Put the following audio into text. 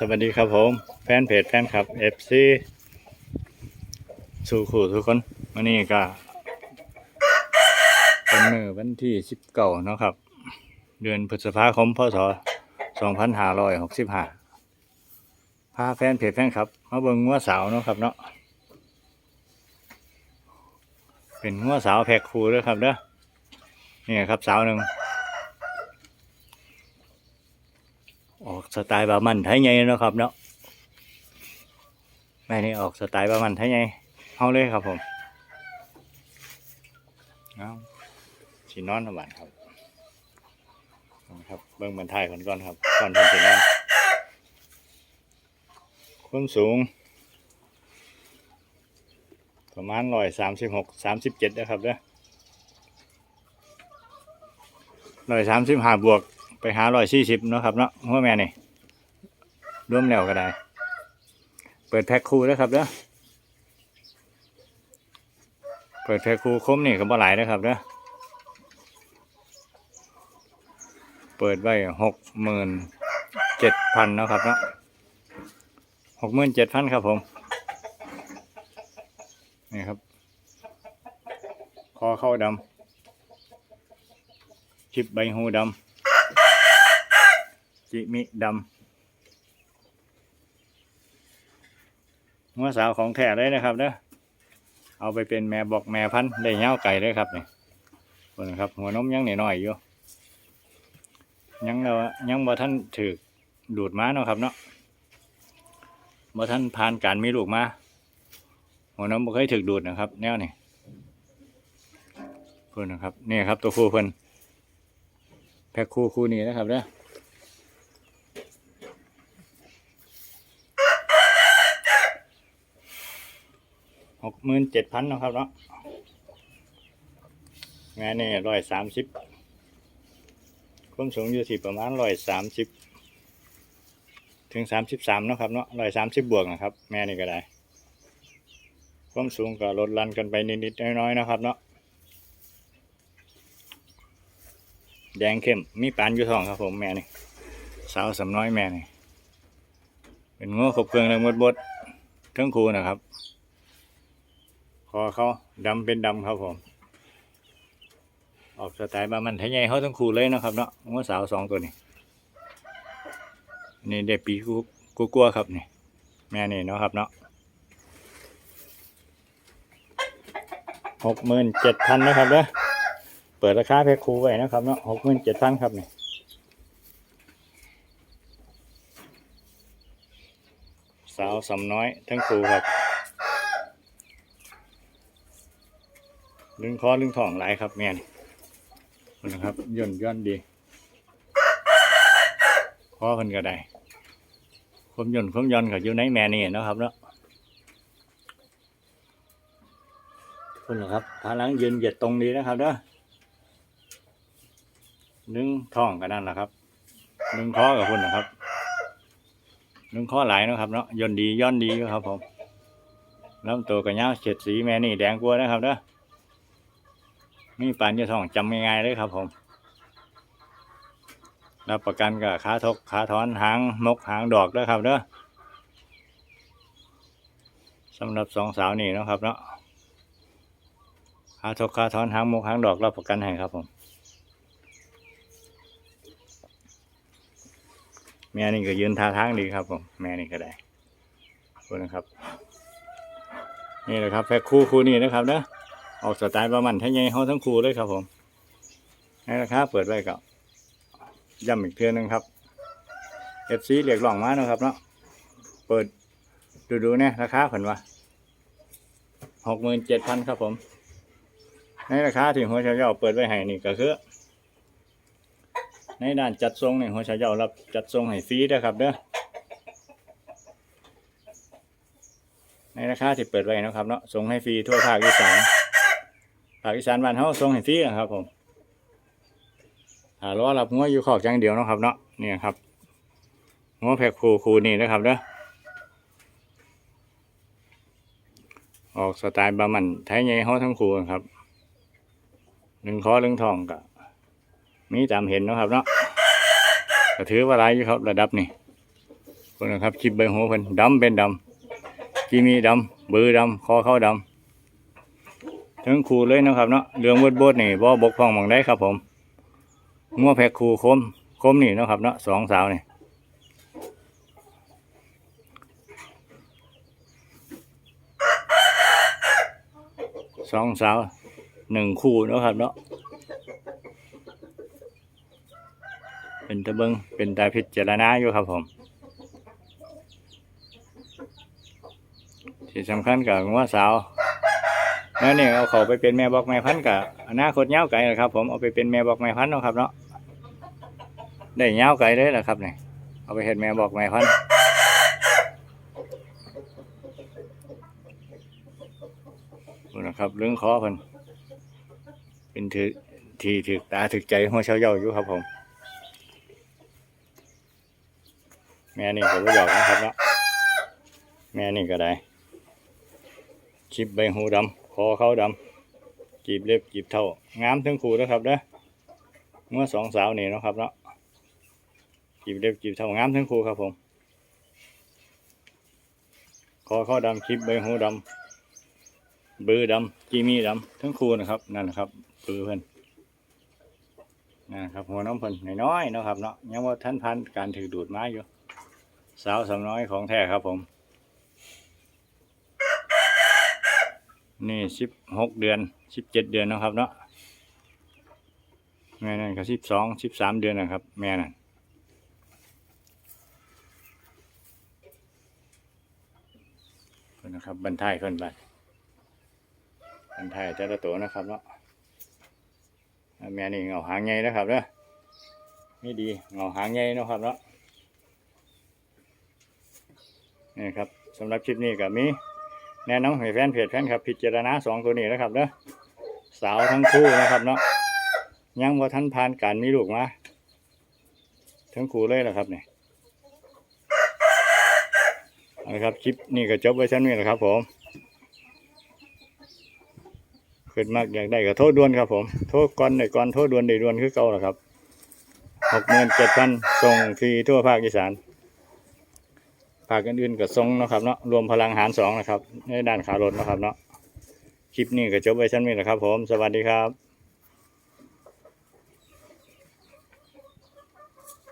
สวัสดีครับผม แฟนเพจแฟนคลับ FC สู่ขู่ทุกคนวันนี้ก็เป็นมือวันที่สิบเก้านาะครับ เดือนพฤษภาคมพศสองพันห้าร้อยหกสิบห้าพาแฟนเพจแฟนคลับ มาเบิ่งงัวสาวเนาะครับเนาะเป็นงัวสาวแพ็คคูด้วยครับเด้อนี่ครับสาวหนึ่ง ออกส ไตล์บามันไทยไงเนาะครับเนาะแม่นี่ออกสไตล์บามันไทยไงเอาเลยครับผมเอาสีนอนสบานครับครับเบิ้องบรรทายก่อนก่อนครับก่อนที่จะนอนความสูง ประมาณร้อยสามสิบหกสามสิบเจ็ดนะครับเด้อร้อยสามสิบห้าบวกไปหาร้อยสี่สิบเนาะครับเนาะหัวแม่นี่ ร่วมแล้วก็ได้ เปิดแพ็คคู่แล้วครับเด้อเปิดแพ็คคู่คมนี่ก็บ่หลายนะครับเด้อเปิดไว้หกหมื่นเจ็ดพันนะครับเนาะหกหมื่นเจ็ดพันครับผม นี่ครับ คอเข้าดำชิบใบหูดำจิมิดำ หัวสาวของแท้เลยนะครับเด้อเอาไปเป็นแม่บอกแม่พันธุ์ได้เงาไก่เลยครับเนี่ยคนนะครับ หัวนมยังหน่อยๆอยู่ยังเรายังบ่ท่านถือดูดม้าเนาะครับเนาะบ่ท่านผ่านการมีลูกมาหัวนมบ่เคยถือดูดนะครับ แนวนี่เพิ่นนะครับนี่ครับตัวคู่เพิ่นแพ็คคู่คู่นี้นะครับเด้อ กหมื่นเจ็ดพันนะครับเนาะงานนี่ร้อยสามสิบความสูงอยู่ที่ประมาณร้อยสามสิบถึงสามสิบสามนะครับเนาะร้อยสามสิบบวกนะครับ แม่นี่ก็ได้ความสูงก็ลดลันกันไปนิดๆน้อยๆนะครับ เนาะแดงเข้มมีปานอยู่ท้องครับผมแม่นี่สาวสำน้อยแม่นี่เป็นง้อขบเครื่องเลยหมดบดๆทั้งคูนะครับ คอเขาดำเป็นดำครับผม ออกสไตล์บามันไทยใหญ่เขาทั้งคู่เลยนะครับเนาะงัวสาวสองตัวนี้ นี่เด็กปีกูกูกลัวครับนี่แม่นี่เนาะครับเนาะหกหมื่นเจ็ดพันนะครับเด้อเปิดราคาเพคคูไว้นะครับเนาะหกหมื่นเจ็ดพันครับนี่สาวสำน้อยทั้งคู่ครับ ลึงคอลึงท้องหลายครับแม่นนนะครับย่นย่อนดีคอเพิ่นก็ได้คมย่นคมย่อนก็อยู่ในแม่นี่นะครับเนาะเพิ่นนะครับขาหลังยืนเหยียดตรงดีนะครับเด้อลึงท้องก็นั่นแหละครับลึงคอกับเพิ่นนะครับลึงคอหลายนะครับเนาะย่นดีย่อนดีครับผมลำตัวก็ยาเฉดสีแม่นี่แดงกว่านะครับเด้อ มีปานยาทองจำง่ายๆเลยครับผมรับประกันกับขาทกขาถอนหางมกหางดอกด้วยครับเด้อสำหรับสองสาวนี่นะครับเนาะขาทกขาถอนหางมกหางดอกรับประกันให้ครับผมแม่นี่ก็ยืนท่าทางดีครับผมแม่นี่ก็ได้ขอบคุณนะครับ นี่แหละครับแพ็คคู่คู่นี้นะครับเนาะ ออกสไตล์ประมันทั้งใหญ่เขาทั้งครูเลยครับผมนี่ราคาเปิดไว้ก็ย้ำอีกเทื่อนึงครับเอฟซีเรียกร้องมาเนาะครับเนาะเปิดดูดูๆเนี่ยราคาผนว่าหกหมื่นเจ็ดพันครับผมในราคาที่หัวเฉาเย่าเปิดไว้ให้นี่ก็คือในด้านจัดทรงเนี่ยหัวเฉาเย่ารับจัดทรงให้ฟรีเด้อครับเด้อในราคาที่เปิดไว้นะครับเนาะส่งให้ฟรีทั่วภาคอีสานาอีสานบ้านเฮาส่งให้ฟรีนะครับผมหารอรับงัวอยู่ขอกจังเดียวนะครับเนาะนี่ครับงัวแพกคูคูนี่นะครับเด้อออกสไตล์บามันไทยใหญ่เฮาทั้งคู่ครับหนึ่งคอหนึ่งทองก็มีตามเห็นนะครับเนาะก็ถือว่าหลายอยู่ครับระดับนี้คนนะครับคลิปใบหูเพิ่นดำเป็นดำกีมีดำเบือดำคอเข้าดำ ทั้งคู่เลยนะครับเนาะเรื่องบดบดๆนี่บ่บกพร่องหมองได้ครับผมงัวแพะคู่คมคมนี่นะครับเนาะสองสาวนี่สองสาวหนึ่งคู่นะครับเนาะเป็นตะเบิงเป็นตาพิจารณาอยู่ครับผมที่สำคัญกับว่าสาว แล้วนี่ยเอาเขาไปเป็นแม่บอกแม่พันธุ์กับอนาคตยาไกลนะครับ ผมเอาไปเป็นแม่บอกแม่พันธุ์เนาะครับเนาะได้ยาไกลเลยแหละครับเนี่ยเอาไปเห็นแม่บอกแม่พันธุ์นะครับเรื่องคอพิ่นเป็นถือที่ถือตาถือใจหัวเชาวเย้าอยู่ครับผม แม่นี่ก็บ่หยอกนะครับเนาะแม่นี่ก็ได้ชิบใบหูดำ อเขาดำกีบเล็บกีบเท่างามทั้งคู่นะครับเด้อเมื่อสองสาวนี่นะครับเนาะกีบเล็บกีบเท่างามทั้งคู่ครับผมคอเขาดำคลิปใบหูดำเบือดำกีมีดำทั้งคู่นะครับนั่นนะครับปือเพิ่นนะครับหัวน้องเพิ่นน้อยๆนะครับเนาะยังว่าท่านพันการถือดูดไม้อยู่ สาวสำน้อยของแท้ครับผม นี่สิบหกเดือนสิบเจ็ดเดือนนะครับเนาะแม่นั่นก็สิบสองสิบสามเดือนนะครับ แม่นั่นเพิ่นนะครับบรรทายเพิ่นบัดบรรทายแต่ละตัวนะครับเนาะแม่นี่เงาหางใหญ่นะครับเนาะนี่ดีเงาหางใหญ่นะครับเนาะนี่ครับสำหรับคลิปนี้ก็มี แนะนำให้แฟนเพจแฟนครับพิจารณาสองตัวนี้นะครับเนาะสาวทั้งคู่นะครับเนาะยังว่าท่านผ่านการมีลูกมาทั้งคู่เลยนะครับเนี่ยเอาละครับคลิปนี้ก็จบไว้เช่นนี้แหละครับ ผมขึ้นมากอยากได้ก็โทษด่วนครับ ผมโทษก่อนได้ก่อนโทษด่วนได้ด่วนคือเก่าแหละครับหกหมื่นเจ็ดพันส่งฟรีทั่วภาคอีสาน ภาคอื่นๆก็ทรงนะครับเนาะรวมพลังหารสองนะครับในด้านขารถนะครับเนาะคลิปนี้ก็จบไว้ชั้นนี้แหละครับ ผมสวัสดีครับ